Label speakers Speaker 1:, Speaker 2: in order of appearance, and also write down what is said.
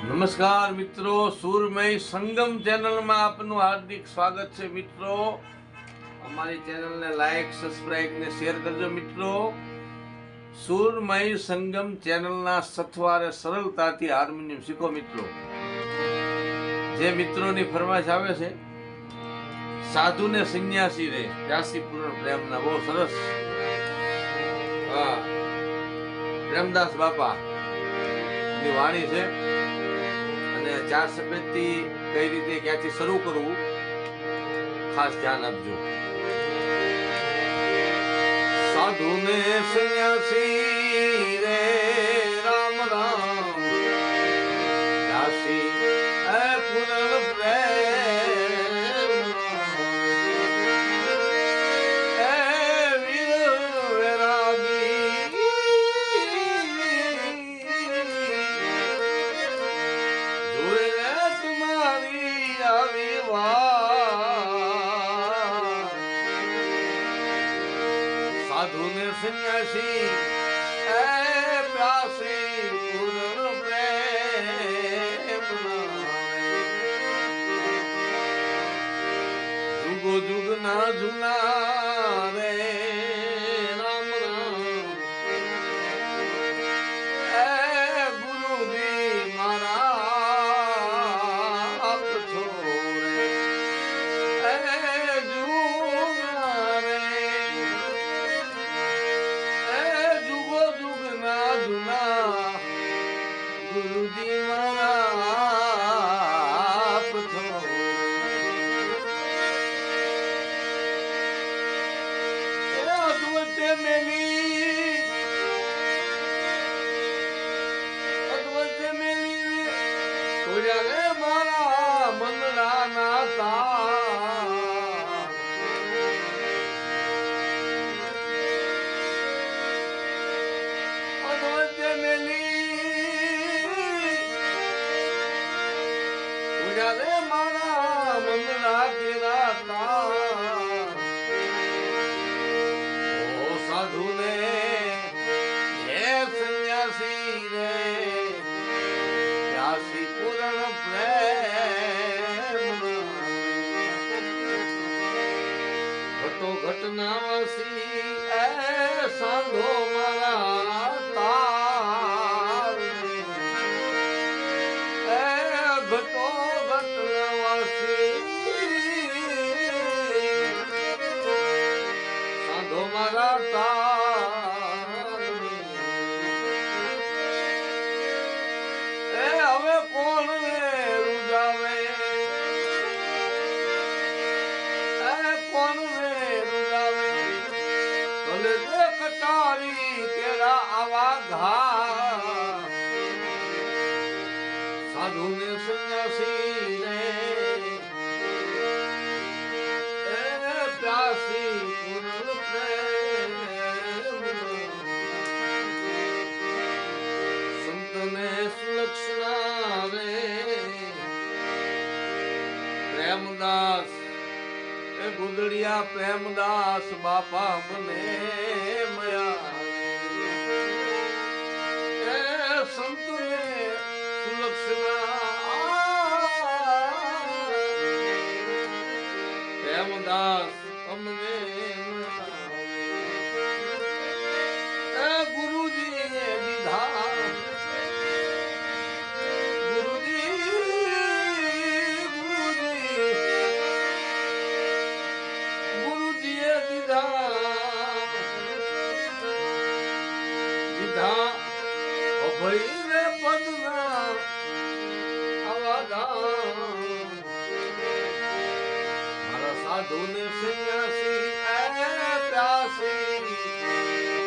Speaker 1: નમસ્કાર મિત્રો, સુરમય સંગમ ચેનલમાં આપનું હાર્દિક સ્વાગત છે મિત્રો. અમારી ચેનલને લાઈક સબસ્ક્રાઇબ ને શેર કરજો મિત્રો. સુરમય સંગમ ચેનલના સથવારે સરળતાથી હાર્મોનિયમ શીખો મિત્રો. જે મિત્રોની ફરમાશ આવે છે, સાધુને સંન્યાસી રે ત્યાસી પૂર્ણ પ્રેમના બહુ સરસ. હા, પ્રેમદાસ બાપા ની વાણી છે. અને ચાર સફેદથી કઈ રીતે ક્યાંથી શરૂ કરવું ખાસ ધ્યાન આપજો. સાધુને સંન્યાસી રે આવી વાત સાધુને સંન્યાસી એ પ્યાસી પૂર્ણ પ્રેમના જુગો જુગ ના જુના રે મારા મંદરા તાર અદ્વૈત ઘટનાવાસી એ સાંધો મારા તાર એ ઘટો ઘટનાવાસી તાર એ હવે કોણ ભલે તે કટારી કેરા આવા ઘા. સાધુ ને સંન્યાસી એ પ્યાસી પૂર્ણ સંતને સુલક્ષણા રે પ્રેમદાસ ગુદડિયા પ્રેમદાસ બાપા મને મયા સંતને સુલક્ષણા પ્રેમદાસ અમને દીધા અભય રે પદના આવા ગામ મારા સાધુ ને સંન્યાસી એ પ્યાસી